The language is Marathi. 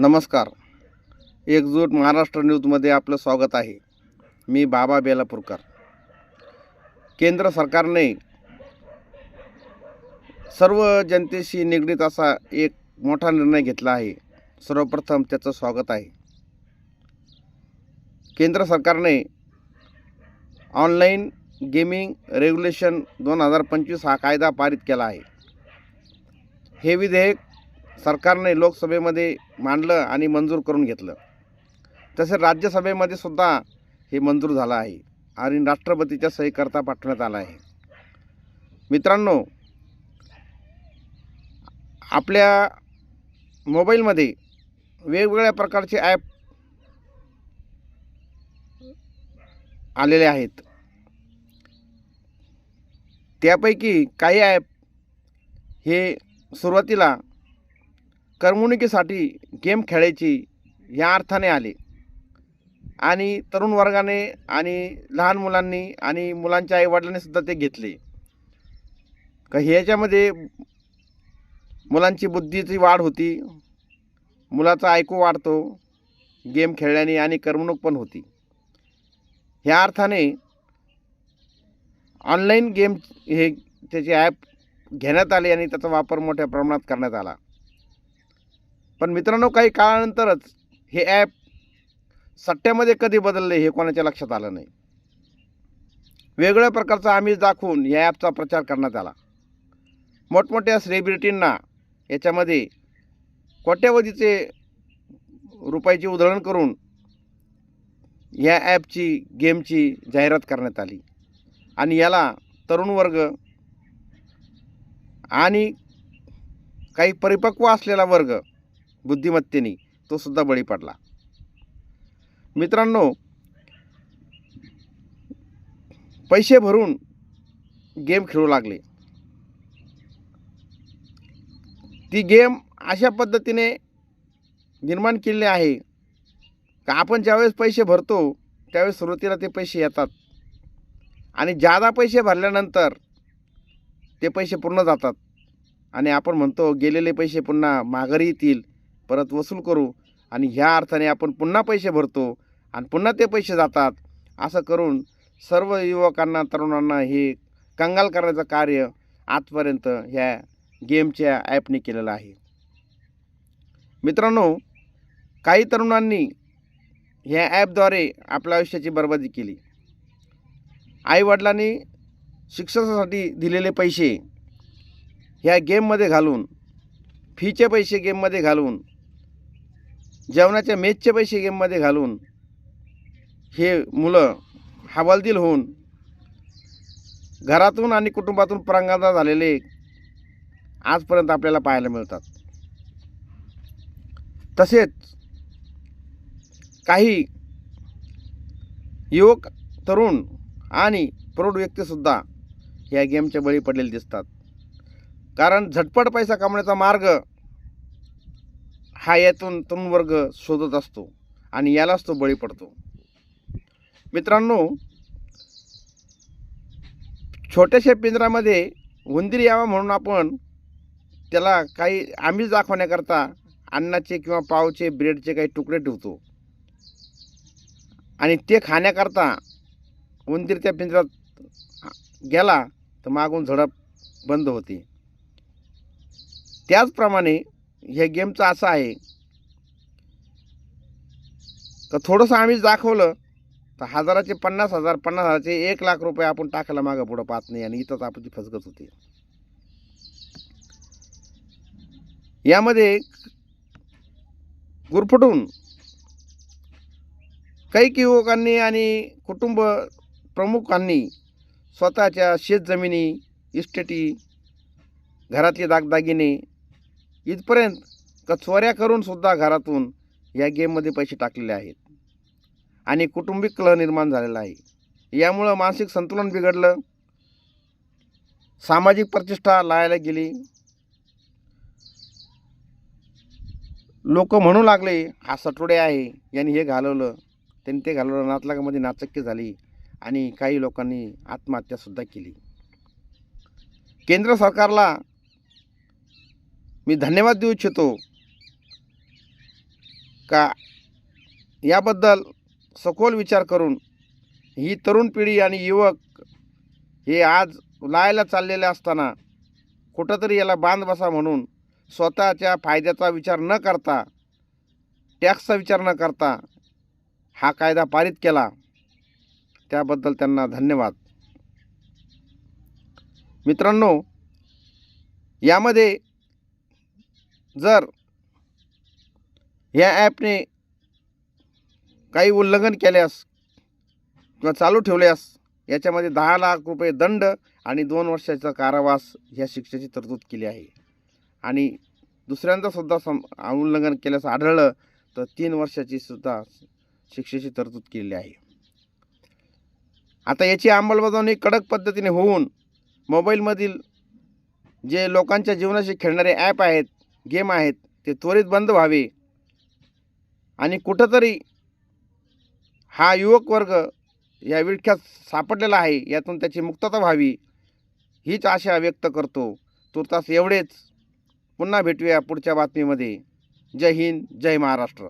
नमस्कार. एकजूट महाराष्ट्र न्यूजमध्ये आपलं स्वागत आहे. मी बाबा बेलापूरकर. केंद्र सरकारने सर्व जनतेशी निगडीत असा एक मोठा निर्णय घेतला आहे. सर्वप्रथम त्याचं स्वागत आहे. केंद्र सरकारने ऑनलाईन गेमिंग रेग्युलेशन दोन हजार पंचवीस हा कायदा पारित केला आहे. हे विधेयक सरकारने लोकसभेमध्ये मांडलं आणि मंजूर करून घेतलं. तसेच राज्यसभेमध्ये सुद्धा हे मंजूर झालं आहे आणि राष्ट्रपतीच्या सहीकरता पाठवण्यात आला आहे. मित्रांनो आपल्या मोबाईलमध्ये वेगवेगळ्या प्रकारचे ॲप आलेले आहेत. त्यापैकी काही ॲप हे सुरुवातीला करमणुकीसाठी गेम खेळायची या अर्थाने आले. आणि तरुण वर्गाने आणि लहान मुलांनी आणि मुलांच्या आईवडिलांनी सुद्धा ते घेतले. का ह्याच्यामध्ये मुलांची बुद्धीची वाढ होती मुलाचा ऐकू वाढतो गेम खेळल्याने आणि करमणूक पण होती. ह्या अर्थाने ऑनलाईन गेम हे त्याचे ॲप घेण्यात आले आणि त्याचा वापर मोठ्या प्रमाणात करण्यात आला. पण मित्रांनो काही काळानंतरच हे ॲप सट्ट्यामध्ये कधी बदलले हे कोणाच्या लक्षात आलं नाही. वेगळ्या प्रकारचा आमिष दाखवून या ॲपचा प्रचार करण्यात आला. मोठमोठ्या सेलिब्रिटींना याच्यामध्ये कोट्यावधीचे रुपयाची उधळण करून या ॲपची गेमची जाहिरात करण्यात आली. आणि याला तरुण वर्ग आणि काही परिपक्व असलेला वर्ग बुद्धिमत्तेने तो सुद्धा बळी पडला. मित्रांनो पैसे भरून गेम खेळू लागले. ती गेम अशा पद्धतीने निर्माण केलेली आहे का आपण ज्यावेळेस पैसे भरतो त्यावेळेस सुरुवातीला ते पैसे येतात. आणि जादा पैसे भरल्यानंतर ते पैसे पूर्ण जातात. आणि आपण म्हणतो गेलेले पैसे पुन्हा माघारी येतील. परत वसूल करू आणि ह्या अर्थाने आपण पुन्हा पैसे भरतो आणि पुन्हा ते पैसे जातात असं करून सर्व युवकांना तरुणांना हे कंगाल करण्याचं कार्य आजपर्यंत ह्या गेमच्या ॲपने केलेलं आहे. मित्रांनो काही तरुणांनी ह्या ॲपद्वारे आपल्या आयुष्याची बर्बादी केली. आईवडिलांनी शिक्षणासाठी दिलेले पैसे ह्या गेममध्ये घालून फीचे पैसे गेममध्ये घालून जेवणाच्या मेचचे पैसे गेममध्ये घालून हे मुलं हवालदिल होऊन घरातून आणि कुटुंबातून प्रांगणा झालेले आजपर्यंत आपल्याला पाहायला मिळतात. तसेच काही युवक तरुण आणि प्रौढ व्यक्तीसुद्धा या गेमच्या बळी पडलेले दिसतात. कारण झटपट पैसा कमवण्याचा मार्ग हा यातून तरुण वर्ग शोधत असतो आणि यालाच तो बळी पडतो. मित्रांनो छोट्याशा पिंजरामध्ये उंदीर यावा म्हणून आपण त्याला काही आम्ही दाखवण्याकरता अन्नाचे किंवा पावचे ब्रेडचे काही तुकडे ठेवतो. आणि ते खाण्याकरता उंदीर त्या पिंजऱ्यात गेला तर मागून झडप बंद होते. त्याचप्रमाणे हे गेमचं असं आहे. तर थोडंसं आम्हीच दाखवलं तर हजाराचे पन्नास हजार पन्नास हजाराचे एक लाख रुपये आपण टाकायला मागं पुढं पाहत नाही आणि इथंच आपली फसगत होते. यामध्ये गुरफटून काही युवकांनी आणि कुटुंब प्रमुखांनी स्वतःच्या शेतजमिनी इस्टेटी घरातले दागदागिने इथपर्यंत का चोऱ्या करून सुद्धा घरातून या गेममध्ये पैसे टाकलेले आहेत. आणि कुटुंबिक कलह निर्माण झालेला आहे. यामुळं मानसिक संतुलन बिघडलं. सामाजिक प्रतिष्ठा लायला गेली. लोक म्हणू लागले हा सटोडे आहे. यांनी हे घालवलं. त्यांनी ते घालवलं. नातलागामध्ये नाचक्की झाली आणि काही लोकांनी आत्महत्यासुद्धा केली. केंद्र सरकारला मी धन्यवाद देऊ इच्छितो का याबद्दल सखोल विचार करून ही तरुण पिढी आणि युवक हे आज लायला चाललेले असताना कुठंतरी याला बांध बसा म्हणून स्वतःच्या फायद्याचा विचार न करता टॅक्सचा विचार न करता हा कायदा पारित केला. त्याबद्दल त्यांना धन्यवाद. मित्रांनो यामध्ये जर या ॲपने काही उल्लंघन केल्यास किंवा चालू ठेवल्यास याच्यामध्ये दहा लाख रुपये दंड आणि दोन वर्षाचा कारावास ह्या शिक्षेची तरतूद केली आहे. आणि दुसऱ्यांदा सुद्धा सम उल्लंघन केल्यास आढळलं तर तीन वर्षाची सुद्धा शिक्षेची तरतूद केलेली आहे. आता याची अंमलबजावणी कडक पद्धतीने होऊन मोबाईलमधील जे लोकांच्या जीवनाशी खेळणारे ॲप आहेत गेम आहेत ते त्वरित बंद व्हावे. आणि कुठंतरी हा युवक वर्ग या विळख्यात सापडलेला आहे यातून त्याची मुक्तता व्हावी हीच आशा व्यक्त करतो. तुर्तास एवढेच. पुन्हा भेटूया पुढच्या बातमीमध्ये. जय हिंद जय महाराष्ट्र.